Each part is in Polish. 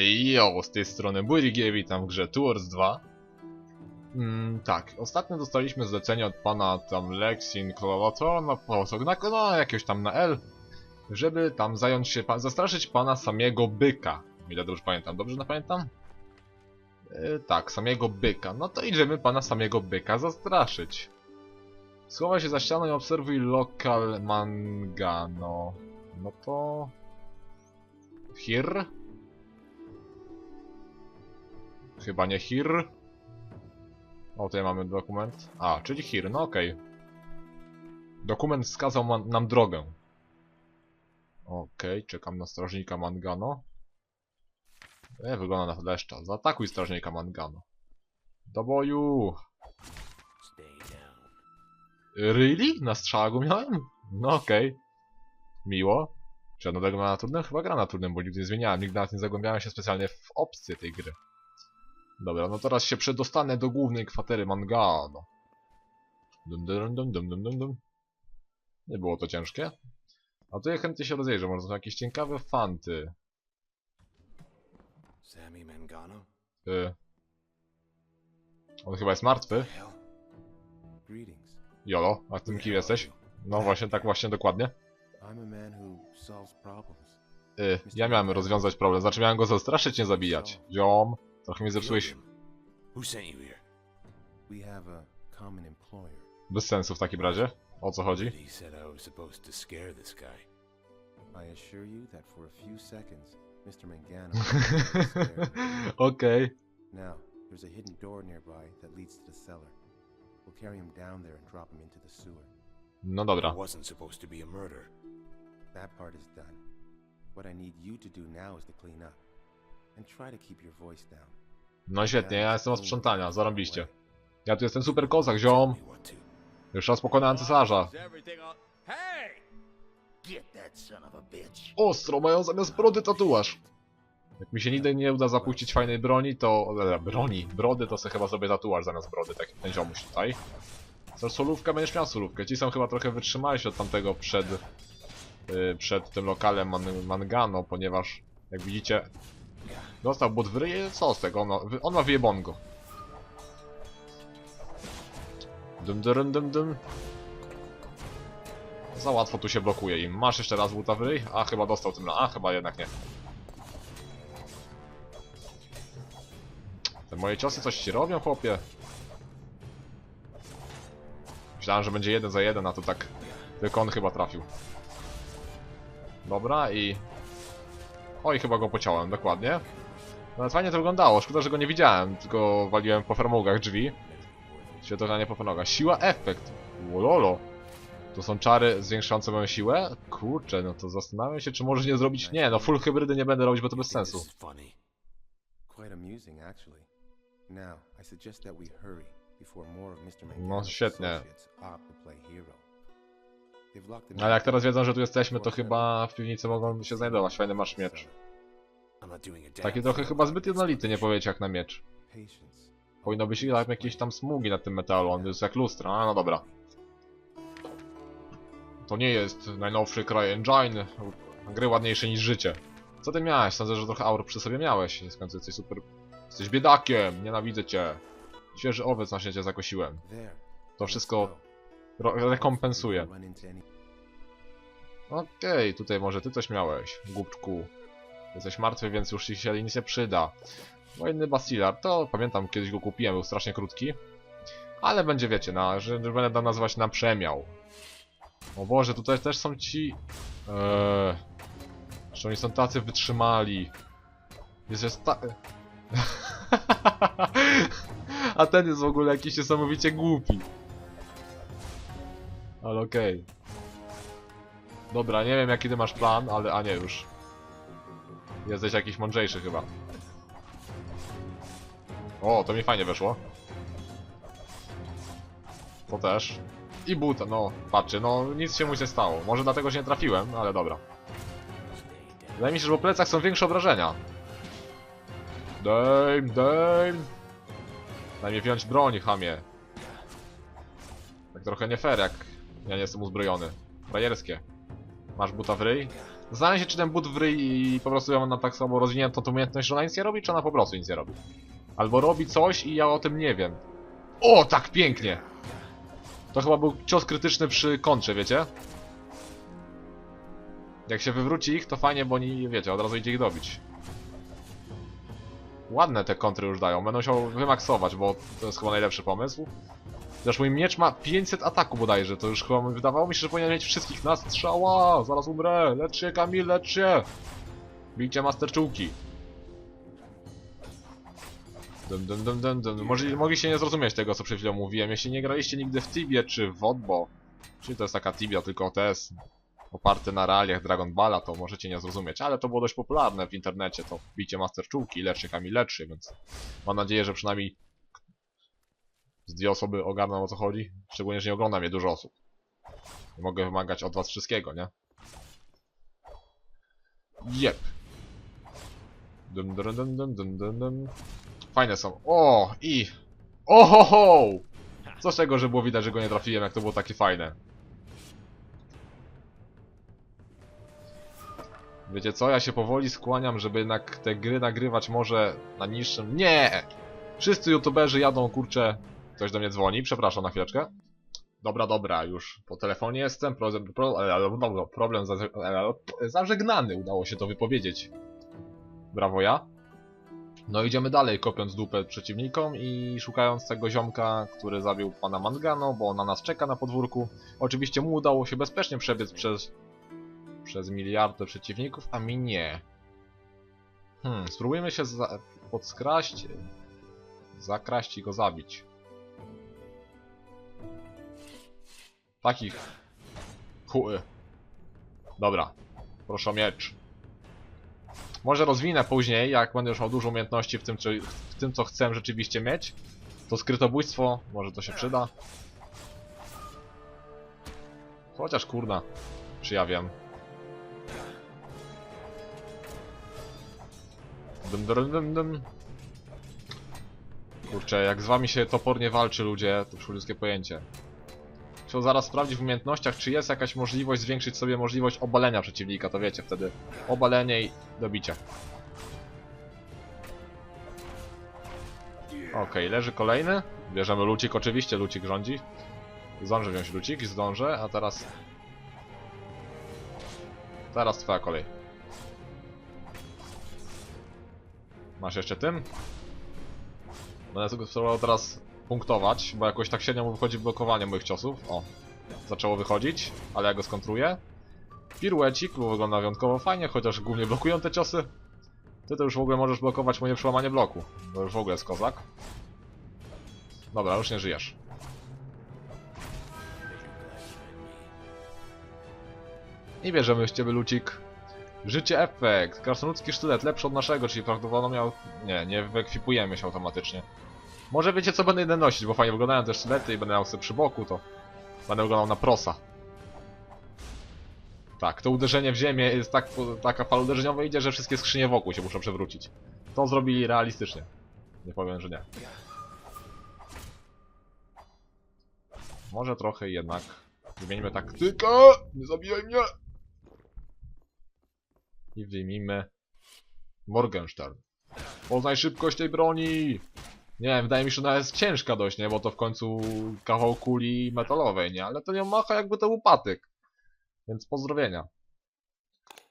Jo, z tej strony Burigie, witam w grze Tours 2. Mm, tak, ostatnio dostaliśmy zlecenie od pana tam Lexin Klolotor na posok, na, no jakiegoś tam na L, żeby tam zająć się, pa, zastraszyć pana samego byka. Ile dobrze pamiętam, dobrze pamiętam? E, tak, samego byka. No to idziemy pana samego byka zastraszyć. Schowaj się za ścianą i obserwuj lokal Mangano. No to... Hir? Chyba nie Hir. O, tutaj mamy dokument. A, czyli Hir, no okej. Dokument wskazał nam drogę. Okej, czekam na strażnika Mangano. E, wygląda na leszcza. Zaatakuj strażnika Mangano. Do boju! Really? Na strzała go miałem? No okej. Miło. Czy ja nadal na trudnym? Chyba gra na trudnym, bo nigdy nie zmieniałem. Nigdy nawet nie zagłębiałem się specjalnie w opcje tej gry. Dobra, no teraz się przedostanę do głównej kwatery Mangano. Dum dum dum dum dum dum dum. Nie było to ciężkie. A tu ja chętnie się rozejrzę, może są jakieś ciekawe fanty. Sammy Mangano? Y... On chyba jest martwy. Jolo, a tym kim jesteś? No właśnie, tak właśnie, dokładnie. Y, ja miałem rozwiązać problem, znaczy miałem go zastraszyć, nie zabijać. Ziom, trochę mi zepsułeś Who sent you here? We have a common employer. bez sensu w takim razie. O co chodzi? He said I was supposed to scare this guy. I assure you that for a few seconds, Mr. Mangano. Okej. now, there's a hidden door nearby that leads to the cellar. We'll carry him down there and drop him into the sewer. No dobra. It wasn't supposed to be a murder. That part is done. What I need you to do now is to clean up. No świetnie, ja jestem od sprzątania, zarąbiście. Ja tu jestem super kozak, ziom. Już raz pokonałem cesarza. Ostro, mają zamiast brody tatuaż. Jak mi się nigdy nie uda zapuścić fajnej broni, to... E, broni, brody, to sobie chyba zrobię tatuaż zamiast brody, tak jak ten ziomuś tutaj. Chcesz solówkę? Będziesz miał solówkę. Ci są chyba trochę wytrzymali się od tamtego przed... y, przed tym lokalem man, Mangano, ponieważ... Jak widzicie... Dostał bot w ryje, co z tego? On ma, on ma wyjebongo. Dum dum dum dum. Za łatwo tu się blokuje im. Masz jeszcze raz buta w ryj? A, chyba dostał tym na... A, chyba jednak nie. Te moje ciosy coś ci robią, chłopie? Myślałem, że będzie jeden za jeden, a tu tak... Tylko on chyba trafił. Dobra i... Oj, chyba go pociąłem, dokładnie. No fajnie to wyglądało, szkoda, że go nie widziałem, tylko waliłem po farmugach drzwi. Światowanie po nogach. Siła efekt. Łololo. To są czary zwiększające moją siłę? Kurczę, no to zastanawiam się, czy może nie zrobić... Nie, no full hybrydy nie będę robić, bo to bez sensu. No, świetnie. Ale jak teraz wiedzą, że tu jesteśmy, to chyba w piwnicy mogą się znajdować. Fajny masz miecz. Taki trochę chyba zbyt it. jednolity, nie powiecie jak na miecz. Powinno być jakieś tam smugi na tym metalu, on jest jak lustra, a no dobra. To nie jest najnowszy CryEngine, gry ładniejsze niż życie. Co ty miałeś? Sądzę, że trochę aur przy sobie miałeś, w końcu jesteś super... Jesteś biedakiem, nienawidzę cię. Świeży owiec na świecie zakosiłem. To wszystko rekompensuje. Okej, tutaj może ty coś miałeś, głupczku. Jesteś martwy, więc już ci się nic nie przyda. Wojenny Basilar, to pamiętam kiedyś go kupiłem, był strasznie krótki. Ale będzie, wiecie, na, że będę to nazywać na przemiał. O Boże, tutaj też są ci... Eee, że oni są tacy wytrzymali. Jest, jest ta... A ten jest w ogóle jakiś niesamowicie głupi. Ale okej. Dobra, nie wiem jaki ty masz plan, ale a nie już. Jesteś jakiś mądrzejszy chyba. O, to mi fajnie weszło. To też. I buta, no, patrzcie, no nic się mu nie stało. Może dlatego, że nie trafiłem, ale dobra. Wydaje mi się, że po plecach są większe obrażenia. Dame, dame. Daj mi wziąć broń, chamie. Tak trochę nie fair, jak ja nie jestem uzbrojony. Frajerskie. Masz buta w ryj? Zastanawiam się, czy ten but w ryj i po prostu ja mam tak samo rozwiniętą tą umiejętność, że ona nic nie robi, czy ona po prostu nic nie robi. Albo robi coś i ja o tym nie wiem. O, tak pięknie! To chyba był cios krytyczny przy kontrze, wiecie? Jak się wywróci ich, to fajnie, bo oni, wiecie, od razu idzie ich dobić. Ładne te kontry już dają, będą się wymaksować, bo to jest chyba najlepszy pomysł. Chociaż mój miecz ma 500 ataku bodajże, to już chyba wydawało mi się, że powinien mieć wszystkich na strzała! Zaraz umrę! Lecz się Kamil, lecz się! Bijcie masterczułki! Dum, dum, dum, dum, dum. Może, mogliście nie zrozumieć tego, co przed chwilą mówiłem. Jeśli nie graliście nigdy w Tibie czy w Odbo, czyli to jest taka Tibia, tylko to jest oparte na realiach Dragon Balla, to możecie nie zrozumieć, ale to było dość popularne w internecie, to bicie Master Czułki, leczy Kamil leczy, więc mam nadzieję, że przynajmniej z dwie osoby ogarną o co chodzi, szczególnie, że nie ogląda mnie dużo osób. Nie mogę wymagać od was wszystkiego, nie? Jep. Dum, dum, dum, dum, dum, dum, dum. Fajne są. O, i... Ohoho! Co z tego, że było widać, że go nie trafiłem, jak to było takie fajne. Wiecie co, ja się powoli skłaniam, żeby jednak te gry nagrywać może na niższym... Nie! Wszyscy youtuberzy jadą, kurczę... Ktoś do mnie dzwoni, przepraszam na chwileczkę. Dobra, dobra, już po telefonie jestem, problem, problem e, zażegnany, udało się to wypowiedzieć. Brawo ja. No idziemy dalej, kopiąc dupę przeciwnikom i szukając tego ziomka, który zabił pana Mangano, bo na nas czeka na podwórku. Oczywiście mu udało się bezpiecznie przebiec przez przez miliardy przeciwników, a mi nie. Hmm, spróbujmy się podskraść, zakraść i go zabić. Takich. Chuły. Dobra. Proszę o miecz. Może rozwinę później, jak będę już miał dużo umiejętności w tym, czy, w tym co chcę rzeczywiście mieć. To skrytobójstwo, może to się przyda. Chociaż kurna, czy ja wiem. Dum, dum, dum, dum. Kurczę, jak z wami się topornie walczy ludzie, to już ludzkie pojęcie. Trzeba zaraz sprawdzić w umiejętnościach, czy jest jakaś możliwość zwiększyć sobie możliwość obalenia przeciwnika, to wiecie, wtedy obalenie i dobicie. Okej, leży kolejny. Bierzemy lucik, oczywiście, lucik rządzi. Zdążę wziąć lucik i zdążę, a teraz... Teraz twoja kolej. Masz jeszcze tym? Będę sobie spróbował teraz punktować, bo jakoś tak średnio mu wychodzi blokowanie moich ciosów. O, zaczęło wychodzić, ale ja go skontruję. Piruecik, bo wygląda wyjątkowo fajnie, chociaż głównie blokują te ciosy. Ty to już w ogóle możesz blokować moje przełamanie bloku. To już w ogóle jest kozak. Dobra, już nie żyjesz. I bierzemy z ciebie lucik. Życie efekt. Krasnoludzki sztylet lepszy od naszego, czyli prawdopodobnie miał... Nie, nie wyekwipujemy się automatycznie. Może wiecie co będę jeden nosić, bo fajnie wyglądają te sztylety i będę miał sobie przy boku, to będę wyglądał na prosa. Tak, to uderzenie w ziemię jest tak, taka fala uderzeniowa idzie, że wszystkie skrzynie wokół się muszą przewrócić. To zrobili realistycznie. Nie powiem, że nie. Może trochę jednak zmienimy taktykę. Nie zabijaj mnie! I wyjmijmy Morgenstern. Poznaj szybkość tej broni! Nie wiem, wydaje mi się, że ona jest ciężka dość, nie? Bo to w końcu kawał kuli metalowej, nie? Ale to nie macha jakby to był patyk. Więc pozdrowienia.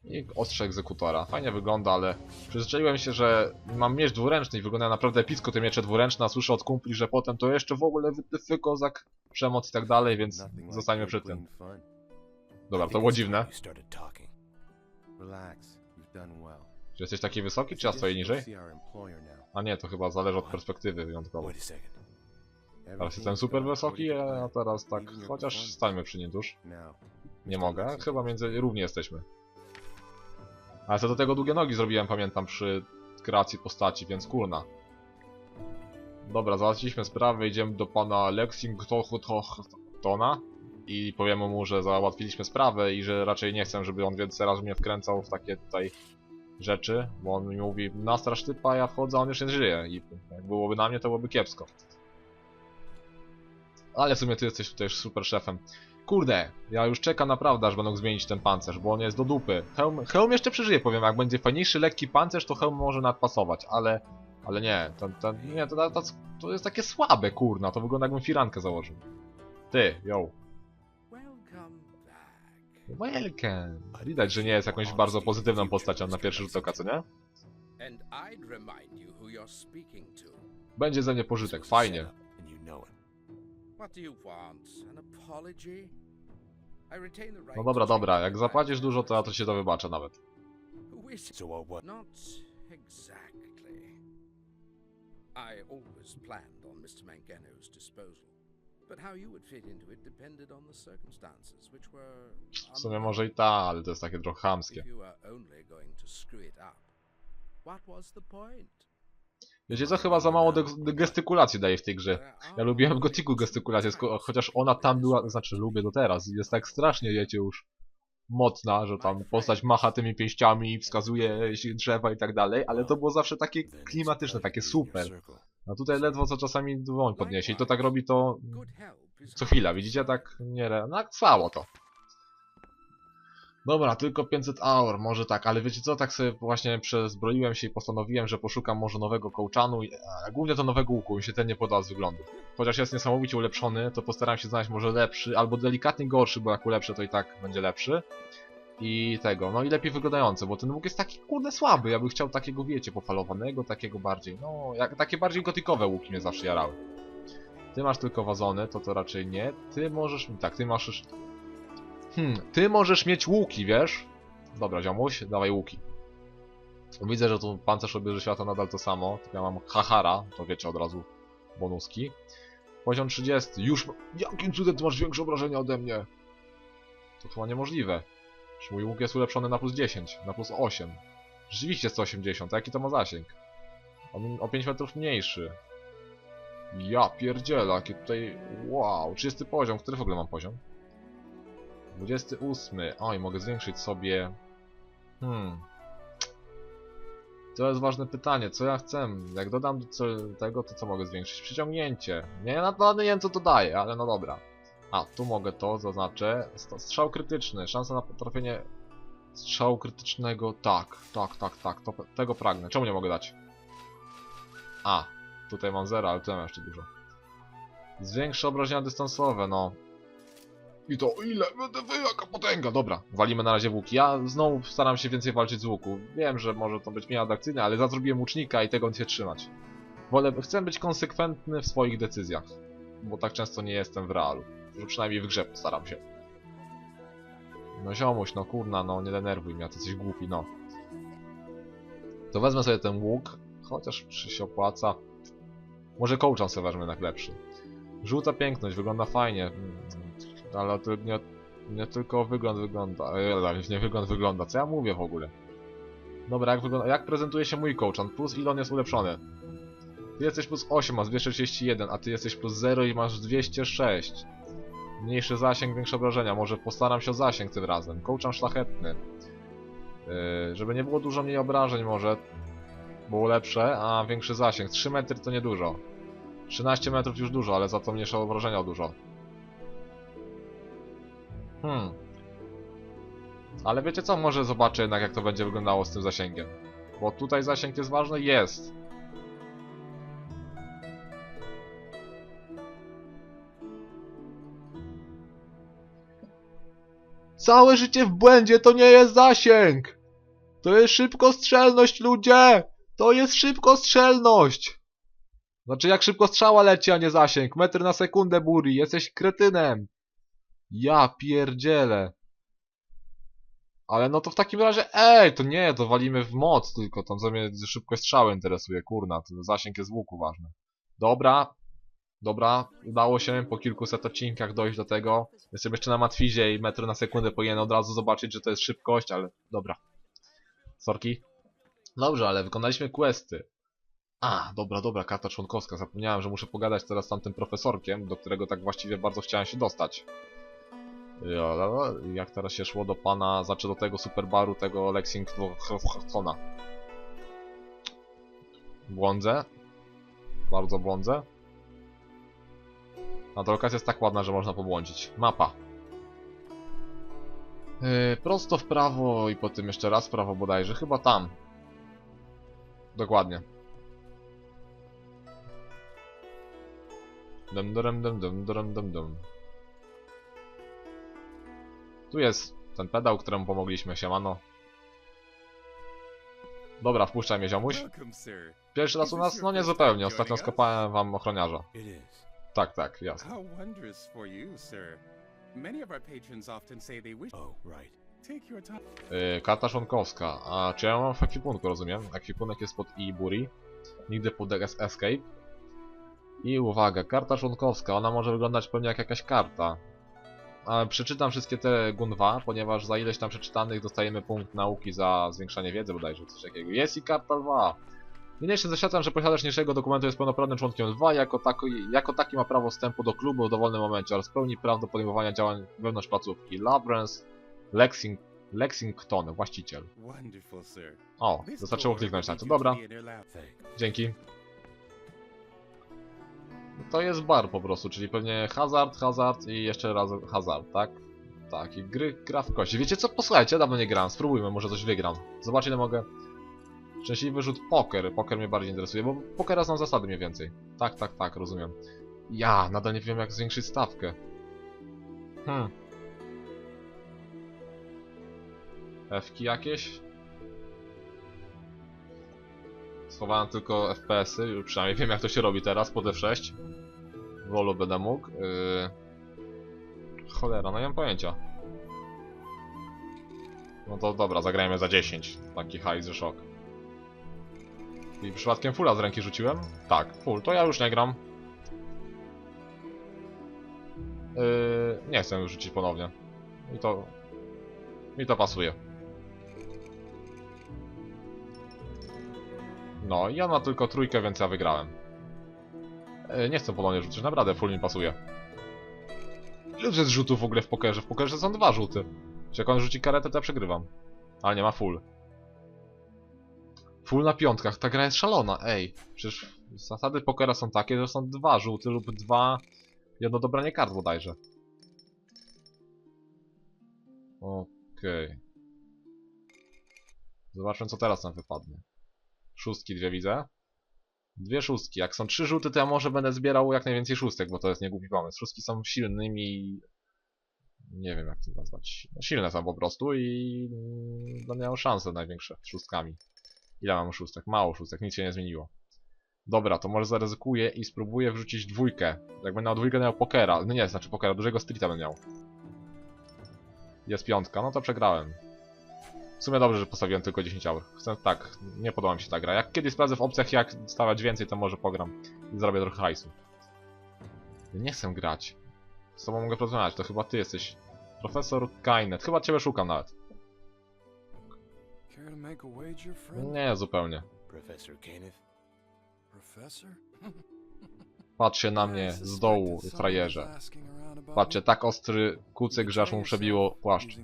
I ostrze egzekutora. Fajnie wygląda, ale przyzwyczaiłem się, że mam miecz dwuręczny i wygląda naprawdę epicko te miecze dwuręczne, a słyszę od kumpli, że potem to jeszcze w ogóle wytyfy, kozak, przemoc i tak dalej, więc zostańmy przy tym. Dobra, to było dziwne. Czy jesteś taki wysoki, czy ja stoję niżej? A nie, to chyba zależy od perspektywy wyjątkowo. Teraz jestem super wysoki, a teraz tak, chociaż stańmy przy nim tuż. Nie mogę, chyba między równie jesteśmy. Ale co do tego długie nogi zrobiłem, pamiętam, przy kreacji postaci, więc kurna. Dobra, załatwiliśmy sprawę, idziemy do pana Lexingtona i powiemy mu, że załatwiliśmy sprawę i że raczej nie chcę, żeby on więcej razy mnie wkręcał w takie tutaj rzeczy, bo on mi mówi, nastrasz typa, ja wchodzę, a on już nie żyje i jak byłoby na mnie, to byłoby kiepsko. Ale w sumie ty jesteś tutaj super szefem. kurde, ja już czekam naprawdę, aż będą zmienić ten pancerz, bo on jest do dupy. Hełm, hełm jeszcze przeżyje, powiem, jak będzie fajniejszy, lekki pancerz, to hełm może nadpasować, ale... Ale nie, to, nie, to, to, to jest takie słabe, kurna, to wygląda jakbym firankę założył. Ty, yo. Welcome. Widać, że nie jest jakąś bardzo pozytywną postacią na pierwszy rzut oka, co nie? Będzie ze mnie pożytek, fajnie. No dobra, dobra, jak zapłacisz dużo, to ja to się to wybaczę nawet. I always planned on Mr. Mangano's disposal, W sumie może i ta, ale to jest takie trochę chamskie. If you were only going to screw it up, what was the point? Wiecie co, chyba za mało gestykulacji daje w tej grze. Ja lubiłem Gotiku gestykulację, chociaż ona tam była, znaczy lubię do teraz, jest tak strasznie, wiecie, już mocna, że tam postać macha tymi pięściami, wskazuje się drzewa i tak dalej, ale to było zawsze takie klimatyczne, takie super. A tutaj ledwo co czasami dłoń podniesie i to tak robi to co chwila, widzicie, tak nie, re- no jak trwało to. Dobra, tylko 500 hour, może tak, ale wiecie co, tak sobie właśnie przezbroiłem się i postanowiłem, że poszukam może nowego kołczanu, a głównie to nowego łuku, mi się ten nie podoba z wyglądu. Chociaż jest niesamowicie ulepszony, to postaram się znaleźć może lepszy, albo delikatnie gorszy, bo jak ulepszę to i tak będzie lepszy. I tego, no i lepiej wyglądający, bo ten łuk jest taki kurde słaby, ja bym chciał takiego, wiecie, pofalowanego, takiego bardziej, no, jak, takie bardziej gotikowe łuki mnie zawsze jarały. Ty masz tylko wazony, to to raczej nie. Ty możesz... Tak, ty masz... Hmm, ty możesz mieć łuki, wiesz? Dobra, ziomuś, dawaj łuki. Widzę, że tu pancerz obierze świata nadal to samo, tylko ja mam Hahara, to wiecie od razu bonuski. Poziom 30, już... Jakim cudem ty masz większe obrażenia ode mnie? To chyba niemożliwe. Czy mój łuk jest ulepszony na plus 10, na plus 8. Rzeczywiście 180, a jaki to ma zasięg? On o 5 metrów mniejszy. Ja pierdzielę, jakie tutaj... Wow, 30 poziom, który w ogóle mam poziom? 28. Oj, mogę zwiększyć sobie... Hmm... To jest ważne pytanie, co ja chcę? Jak dodam do tego, to co mogę zwiększyć? Przyciągnięcie. Nie, ja na to nie wiem co to daje, ale no dobra. A, tu mogę to, zaznaczę. St- Strzał krytyczny, szansa na trafienie strzału krytycznego. Tak, tak, tak, tak, to, tego pragnę. Czemu nie mogę dać? A, Tutaj mam 0, ale tutaj mam jeszcze dużo. Zwiększy obrażenia dystansowe, no. I to ile? Będę jaka potęga! Dobra, walimy na razie w łuki. Ja znowu staram się więcej walczyć z łuku. Wiem, że może to być mniej atrakcyjne, ale zrobiłem łucznika i tego się trzymać. Wolę, chcę być konsekwentny w swoich decyzjach. Bo tak często nie jestem w realu. Że przynajmniej w grze postaram się. No ziomuś, no kurna, no nie denerwuj mnie, ty jesteś głupi, no. To wezmę sobie ten łuk, chociaż czy się opłaca. Może kołczan sobie weźmę jednak lepszy. Żółta piękność, wygląda fajnie. mm, Ale to nie, nie tylko wygląd wygląda. e, Nie wygląd wygląda. Co ja mówię w ogóle? Dobra, jak, wygląda, jak prezentuje się mój kołczan? Plus ile on jest ulepszony? Ty jesteś plus 8, masz 231, a ty jesteś plus 0 i masz 206. Mniejszy zasięg, większe obrażenia. Może postaram się o zasięg tym razem. Kołczan szlachetny. Yy, żeby nie było dużo mniej obrażeń może. Było lepsze, a większy zasięg. 3 metry to niedużo. 13 metrów już dużo, ale za to mniejsze obrażenia dużo. Hmm. Ale wiecie co? Może zobaczę jednak jak to będzie wyglądało z tym zasięgiem. Bo tutaj zasięg jest ważny? Jest. Całe życie w błędzie to nie jest zasięg! To jest szybkostrzelność, ludzie! To jest szybkostrzelność! Znaczy jak szybko strzała leci, a nie zasięg. Metr na sekundę, Buri. Jesteś kretynem. Ja pierdzielę. Ale no to w takim razie, ej, to nie, to walimy w moc tylko, tam za mnie szybkość strzały interesuje, kurna, to zasięg jest łuku ważny. Dobra, dobra, udało się po kilkuset odcinkach dojść do tego. Jestem jeszcze na matwizie i metr na sekundę powinien od razu zobaczyć, że to jest szybkość, ale dobra. Sorki. Dobrze, ale wykonaliśmy questy. A, dobra, dobra, karta członkowska. Zapomniałem, że muszę pogadać teraz z tamtym profesorkiem, do którego tak właściwie bardzo chciałem się dostać. Ja, Jak teraz się szło do pana, znaczy do tego superbaru, tego Lexingtona. Błądzę. Bardzo błądzę. A ta lokacja jest tak ładna, że można pobłądzić. Mapa. Yy, prosto w prawo i potem jeszcze raz w prawo bodajże, chyba tam. Dokładnie. Dum dum dum dum dum dum dum. Tu jest ten pedał, któremu pomogliśmy, siemano. Dobra, wpuszczaj mnie ziomuś. Pierwszy raz u nas? No nie zupełnie, ostatnio skopałem wam ochroniarza. Tak, tak, jasne. How wondrous for you, sir. Many of our patrons often say they wish Oh, right. take your time. Yy, karta członkowska. A czy ja mam w ekwipunku, rozumiem? Ekwipunek jest pod i Buri. Nigdy pod es- Escape. I uwaga, karta członkowska. Ona może wyglądać pewnie jak jakaś karta. Ale przeczytam wszystkie te Gunwa, ponieważ za ileś tam przeczytanych dostajemy punkt nauki za zwiększanie wiedzy bodajże, coś takiego. Jest i karta 2. Niniejszym zaświadczam, że posiadacz niższego dokumentu jest pełnoprawnym członkiem 2, jako, tako, jako taki ma prawo wstępu do klubu w dowolnym momencie oraz pełni praw do podejmowania działań wewnątrz placówki. Labrance Lexing Lexington, właściciel. O, wystarczyło kliknąć na to. Dobra, dzięki. To jest bar po prostu, czyli pewnie hazard, hazard i jeszcze raz hazard, tak? Tak, i gry, gra w kości. Wiecie co? Posłuchajcie, dawno nie gram, spróbujmy, może coś wygram. Zobaczcie, ile mogę... Szczęśliwy rzut poker, poker mnie bardziej interesuje, bo pokera znam zasady mniej więcej. Tak, tak, tak, rozumiem. Ja, nadal nie wiem jak zwiększyć stawkę. Hmm. F-ki jakieś? Schowałem tylko FPS-y, już przynajmniej wiem jak to się robi teraz pod F6. W rolu będę mógł. Yy... Cholera, no nie mam pojęcia. No to dobra, zagrajmy za 10. Taki ze szok. I przypadkiem fulla z ręki rzuciłem? Tak, full, to ja już nie gram. Yy, nie chcę już rzucić ponownie. I to... Mi to pasuje. No on ma tylko trójkę, więc ja wygrałem. E, nie chcę ponownie rzucić, naprawdę full mi pasuje. Ile jest rzutów w ogóle w pokerze? W pokerze są dwa rzuty. Czy jak on rzuci karetę, to ja przegrywam. Ale nie ma full. Full na piątkach, ta gra jest szalona, ej. Przecież zasady pokera są takie, że są dwa rzuty lub dwa... Jedno dobranie kart bodajże. Okej. Zobaczmy co teraz nam wypadnie. Szóstki dwie widzę. Dwie szóstki. Jak są trzy rzuty, to ja może będę zbierał jak najwięcej szóstek, bo to jest niegłupi pomysł. Szóstki są silnymi... Nie wiem jak to nazwać. No, silne są po prostu i mm, będę miał szanse największe szóstkami. Ile mam szóstek? Mało szóstek, nic się nie zmieniło. Dobra, to może zaryzykuję i spróbuję wrzucić dwójkę. Jak będę miał dwójkę, miał pokera. No nie, znaczy pokera, dużego streeta będę miał. Jest piątka, no to przegrałem. W sumie dobrze, że postawiłem tylko 10 aur. Chcę tak, nie podoba mi się ta gra. Jak kiedyś sprawdzę w opcjach jak stawiać więcej, to może pogram i zrobię trochę hajsu. Nie chcę grać. Z tobą mogę porozmawiać, to chyba ty jesteś. Profesor Kainet, chyba ciebie szukam nawet. Nie, zupełnie. Professor Kenneth? Professor? Patrzcie na mnie z dołu, frajerze. Patrzcie, tak ostry kucyk, że aż mu przebiło płaszcz.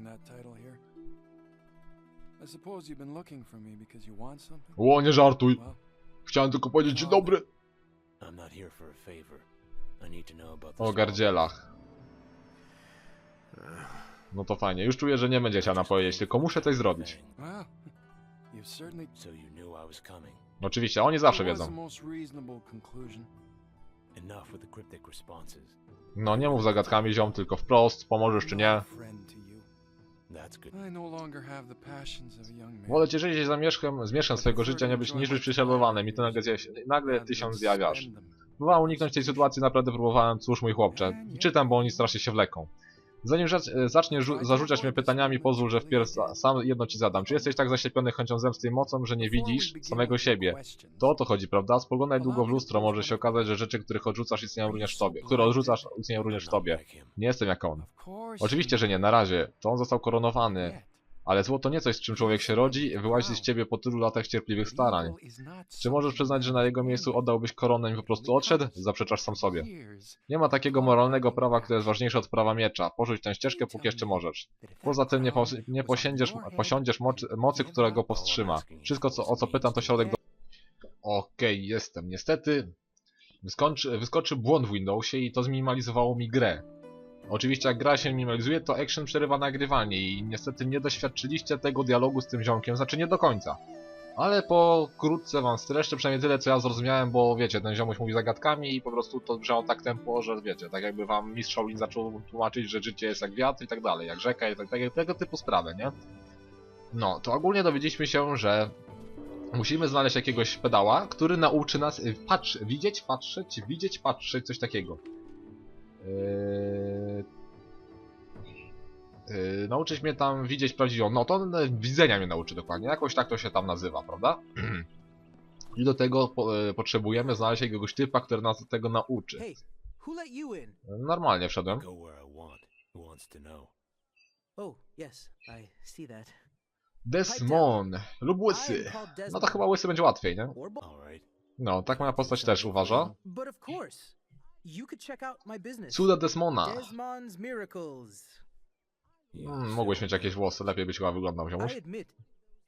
Ło, nie żartuj. Chciałem tylko powiedzieć dzień dobry. O gardzielach. No to fajnie. Już czuję, że nie będzie chciał powiedzieć, tylko muszę coś zrobić. So you knew I was coming. Oczywiście, oni zawsze It was the wiedzą. most reasonable conclusion. Enough with the cryptic responses. No nie mów zagadkami ziom, tylko wprost, pomożesz czy I'm nie. to no. Wolę cię żyć za mieszkiem, zmierzchem swojego życia, nie być, niż być prześladowanym i ty nagle, nagle ty się zjawiasz. Próbowałem uniknąć tej sytuacji, naprawdę próbowałem, cóż mój chłopcze. Czytam, bo oni strasznie się wleką. Zanim e, zaczniesz rzu- zarzucać mnie pytaniami, pozwól, że wpierw sa- sam jedno ci zadam. Czy jesteś tak zaślepiony chęcią zemsty i mocą, że nie widzisz samego siebie? To o to chodzi, prawda? Spoglądaj długo w lustro, może się okazać, że rzeczy, których odrzucasz istnieją również w tobie. Które odrzucasz istnieją również w tobie. Nie jestem jak on. Oczywiście, że nie, na razie. To on został koronowany. Ale zło to nie coś, z czym człowiek się rodzi wyłazi z ciebie po tylu latach cierpliwych starań. Czy możesz przyznać, że na jego miejscu oddałbyś koronę i po prostu odszedł? Zaprzeczasz sam sobie. Nie ma takiego moralnego prawa, które jest ważniejsze od prawa miecza. Porzuć tę ścieżkę, póki jeszcze możesz. Poza tym nie, pos nie posiędziesz, posiądziesz mocy, mocy, która go powstrzyma. Wszystko, co, o co pytam, to środek do... Okej, jestem. Niestety wyskoczy, wyskoczy błąd w Windowsie i to zminimalizowało mi grę. Oczywiście jak gra się minimalizuje, to action przerywa nagrywanie i niestety nie doświadczyliście tego dialogu z tym ziomkiem, znaczy nie do końca. Ale pokrótce wam streszczę przynajmniej tyle, co ja zrozumiałem, bo wiecie, ten ziomuś mówi zagadkami i po prostu to brzmiało tak tempo, że wiecie, tak jakby wam mistrz Shaolin zaczął tłumaczyć, że życie jest jak wiatr i tak dalej, jak rzeka i tak, tak, tego typu sprawy, nie? No, to ogólnie dowiedzieliśmy się, że musimy znaleźć jakiegoś pedała, który nauczy nas y, patrz, widzieć, patrzeć, widzieć, patrzeć, coś takiego. Yy... Yy, nauczyć mnie tam widzieć prawdziwą. No to widzenia mnie nauczy dokładnie. Jakoś tak to się tam nazywa, prawda? I do tego po, e, potrzebujemy znaleźć jakiegoś typa, który nas tego nauczy. Hey, who let you in? Normalnie wszedłem. Oh, yes, I see that. Desmond lub Łysy. No to chyba Łysy będzie łatwiej, nie? No, tak moja postać też uważa. Cuda Desmona. Desmond's Miracles. Hmm, mogłeś mieć jakieś włosy, lepiej byś chyba wyglądał, ziomuś. I admit,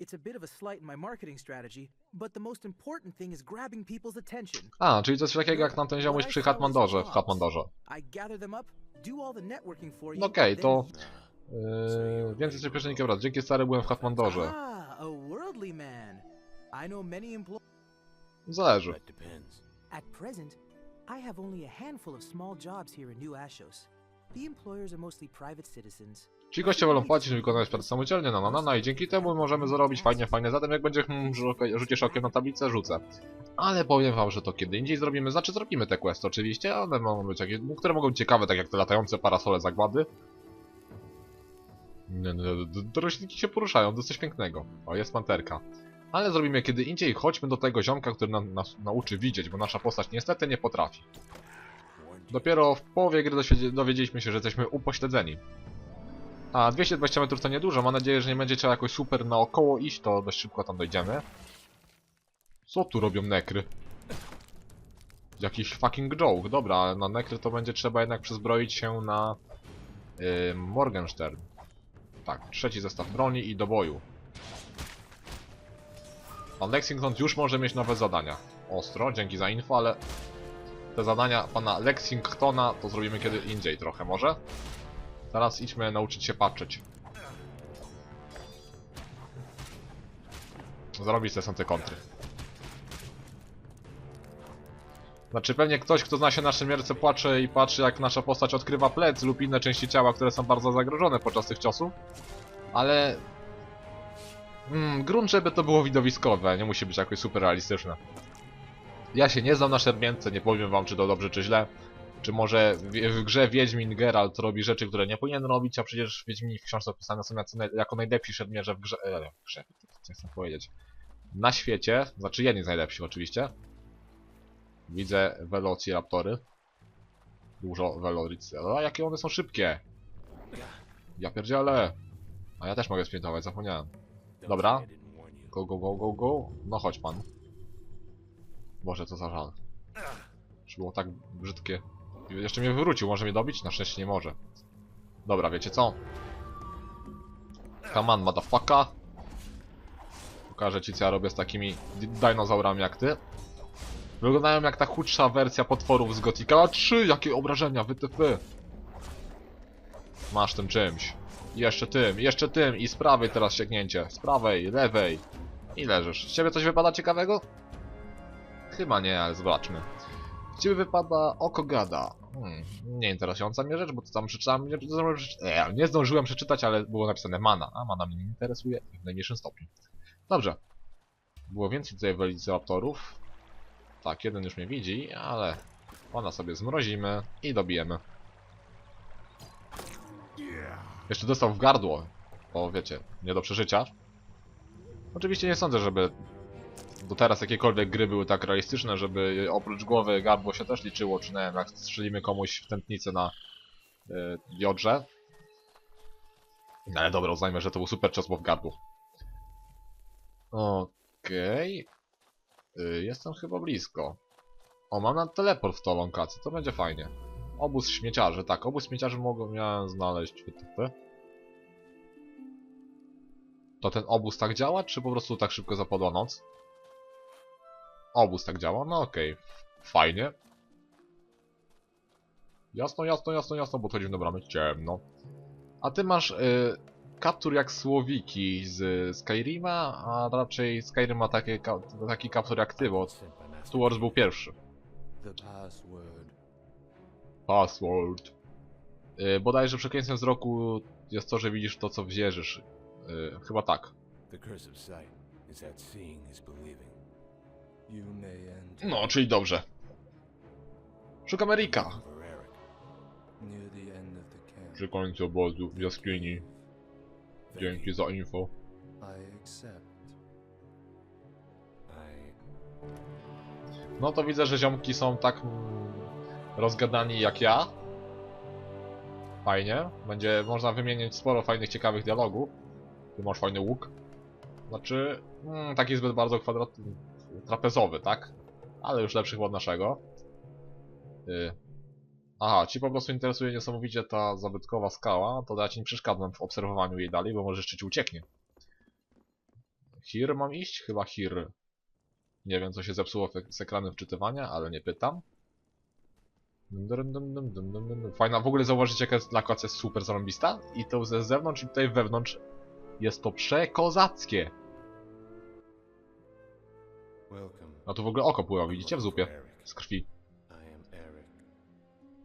it's a bit of a slight in my marketing strategy, but the most important thing is grabbing people's attention. A, czyli coś takiego jak tamten ziomuś przy Hatmandorze, w Hatmandorze. I gather them up, do all the networking for you. No okej, then to... Yy, więcej z pierwsznikiem wraz. Dzięki stary byłem w Hatmandorze. Ah, a worldly man. I know many employees. Zależy. At present, I have only a handful of small jobs here in New Ashos. The employers are mostly private citizens. Ci goście wolą płacić, wykonać pracę samodzielnie, no, no, no, no i dzięki temu możemy zarobić fajnie, fajnie. Zatem jak będzie hmm, rzu- rzucisz okiem na tablicę, rzucę. Ale powiem wam, że to kiedy indziej zrobimy, znaczy zrobimy te questy oczywiście, one mogą być jakieś, które mogą być ciekawe, tak jak te latające parasole zagłady. Nie, nie, d- d- roślinki się poruszają, to coś pięknego. O, jest panterka. Ale zrobimy kiedy indziej, chodźmy do tego ziomka, który nam, nas nauczy widzieć, bo nasza postać niestety nie potrafi. Dopiero w połowie gry dowiedzieliśmy się, że jesteśmy upośledzeni. A 220 metrów to niedużo, mam nadzieję, że nie będzie trzeba jakoś super naokoło iść, to dość szybko tam dojdziemy. Co tu robią nekry? Jakiś fucking joke, dobra, na nekry to będzie trzeba jednak przezbroić się na yy, Morgenstern. Tak, trzeci zestaw broni i do boju. Pan Lexington już może mieć nowe zadania. Ostro, dzięki za info, ale te zadania pana Lexingtona to zrobimy kiedy indziej trochę może. Teraz idźmy nauczyć się patrzeć. Zrobić te są te kontry. Znaczy pewnie ktoś, kto zna się na szemierce płacze i patrzy jak nasza postać odkrywa plec lub inne części ciała, które są bardzo zagrożone podczas tych ciosów. Ale... Mm, grunt, żeby to było widowiskowe, nie musi być jakoś super realistyczne. Ja się nie znam na szermiętce, nie powiem wam czy to dobrze czy źle. Czy może w, w grze Wiedźmin Geralt robi rzeczy, które nie powinien robić, a przecież Wiedźmini w książce opisane są jako, naj, jako najlepsi szermierze w grze... E, w grze, co chcę powiedzieć. Na świecie, znaczy jedni z najlepszych oczywiście. Widzę Velociraptory. Dużo Velociraptorów. A jakie one są szybkie! Ja pierdzielę! A ja też mogę sprintować, zapomniałem. Dobra. Go, go, go, go, go. No chodź pan. Boże, co za żal. Czy było tak brzydkie. Jeszcze mnie wywrócił, może mnie dobić? Na szczęście nie może. Dobra, wiecie co? Come on, motherfucker. Pokażę ci co ja robię z takimi di- dinozaurami jak ty. Wyglądają jak ta chudsza wersja potworów z Gotika 3, jakie obrażenia, wytyfy. Masz tym czymś. Jeszcze tym, jeszcze tym, i z prawej teraz sięgnięcie. Z prawej, lewej. I leżysz. Z ciebie coś wypada ciekawego? Chyba nie, ale zobaczmy. Z ciebie wypada oko gada. Hmm, nie interesująca mnie rzecz, bo to tam przeczytałem, nie, e, nie zdążyłem przeczytać, ale było napisane mana. A mana mnie nie interesuje w najmniejszym stopniu. Dobrze. Było więcej tutaj Velociraptorów. Tak, jeden już mnie widzi, ale ona sobie zmrozimy i dobijemy. Jeszcze dostał w gardło, bo wiecie, nie do przeżycia. Oczywiście nie sądzę, żeby do teraz jakiekolwiek gry były tak realistyczne, żeby oprócz głowy gardło się też liczyło, czy nie wiem, jak strzelimy komuś w tętnicę na yy, jodrze. No ale dobra, uznajmy, że to był super cios, bo w gardło. Okej. Y, jestem chyba blisko. O, mam na teleport w tą lokację, to będzie fajnie. Obóz śmieciarzy, tak, obóz śmieciarzy mogą miałem znaleźć wytypy. To ten obóz tak działa, czy po prostu tak szybko zapadła noc? Obóz tak działa, no okej. Fajnie. Jasno, jasno, jasno, jasno, bo chodzimy do bramy. Ciemno. A ty masz y, kaptur jak słowiki z Skyrima, a raczej Skyrim ma takie, ka taki kaptur jak ty, bo był pierwszy. The password. Password. Y, bodajże przekleństwem wzroku jest to, że widzisz to, co wierzysz. Y, chyba tak. No, czyli dobrze. Szukam Erika. Przy końcu obozu w jaskini. Dzięki za info. No to widzę, że ziomki są tak rozgadani jak ja. Fajnie. Będzie można wymienić sporo fajnych, ciekawych dialogów. Ty masz fajny łuk. Znaczy, mm, taki zbyt bardzo kwadrat... trapezowy, tak? Ale już lepszych od naszego. Y. Aha, ci po prostu interesuje niesamowicie ta zabytkowa skała, to ja ci nie przeszkadzam w obserwowaniu jej dalej, bo może jeszcze ci ucieknie. Hir mam iść? Chyba Hir. Nie wiem, co się zepsuło z ekranem wczytywania, ale nie pytam. Dum, dum, dum, dum, dum, dum, dum. Fajna, w ogóle zauważycie, jaka jest lokacja jest super zarąbista? I to ze zewnątrz i tutaj wewnątrz jest to przekozackie. A tu w ogóle oko pływa, widzicie? W zupie. Z krwi. I.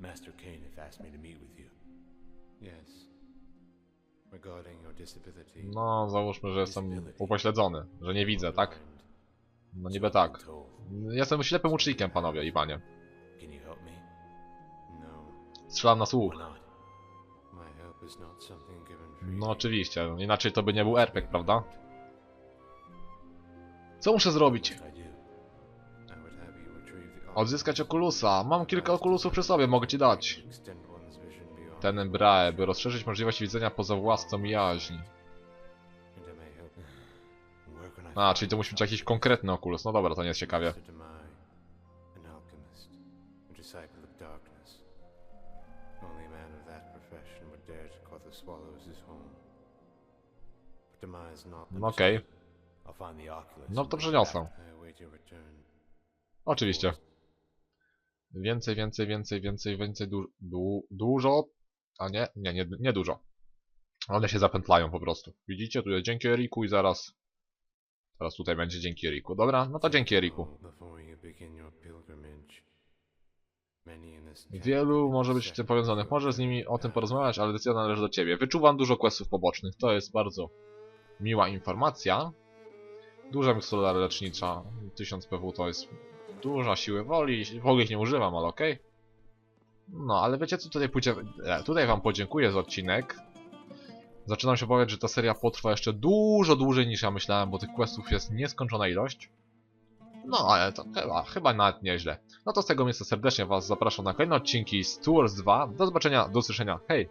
Master asked me to meet with you. Yes. Regarding your disability. No, załóżmy, że jestem upośledzony, że nie widzę, tak? No niby tak. Jestem ślepym ucznikiem, panowie, Iwanie. Can you help me? No. Strzelam na słuch. No oczywiście, inaczej to by nie był RPG, prawda? Co muszę zrobić? Odzyskać okulusa. Mam kilka okulusów przy sobie, mogę ci dać. Ten Brae, by rozszerzyć możliwość widzenia poza własną jaźń. A, czyli to musi być jakiś konkretny okulus. No dobra, to nie jest ciekawie. Okej. find the Oculus. No to your return. Oczywiście. Więcej, więcej, więcej, więcej, więcej, du du dużo. A nie, nie, nie, nie dużo. One się zapętlają po prostu. Widzicie? Tu jest dzięki Eriku i zaraz... Teraz tutaj będzie dzięki Eriku. Dobra, no to dzięki Eriku. Camp Wielu może być z tym powiązanych. Możesz z nimi o tym porozmawiać, ale decyzja należy do ciebie. Wyczuwam dużo questów pobocznych. To jest bardzo miła informacja. Duża mikstura lecznicza. 1000 PW to jest duża siły woli. W ogóle ich nie używam, ale okej. No, ale wiecie co, tutaj pójdzie... e, Tutaj wam podziękuję za odcinek. Zaczynam się obawiać, że ta seria potrwa jeszcze dużo dłużej niż ja myślałem, bo tych questów jest nieskończona ilość. No, ale to chyba, chyba nawet nieźle. No to z tego miejsca serdecznie Was zapraszam na kolejne odcinki z Tours 2. Do zobaczenia, do usłyszenia. Hej!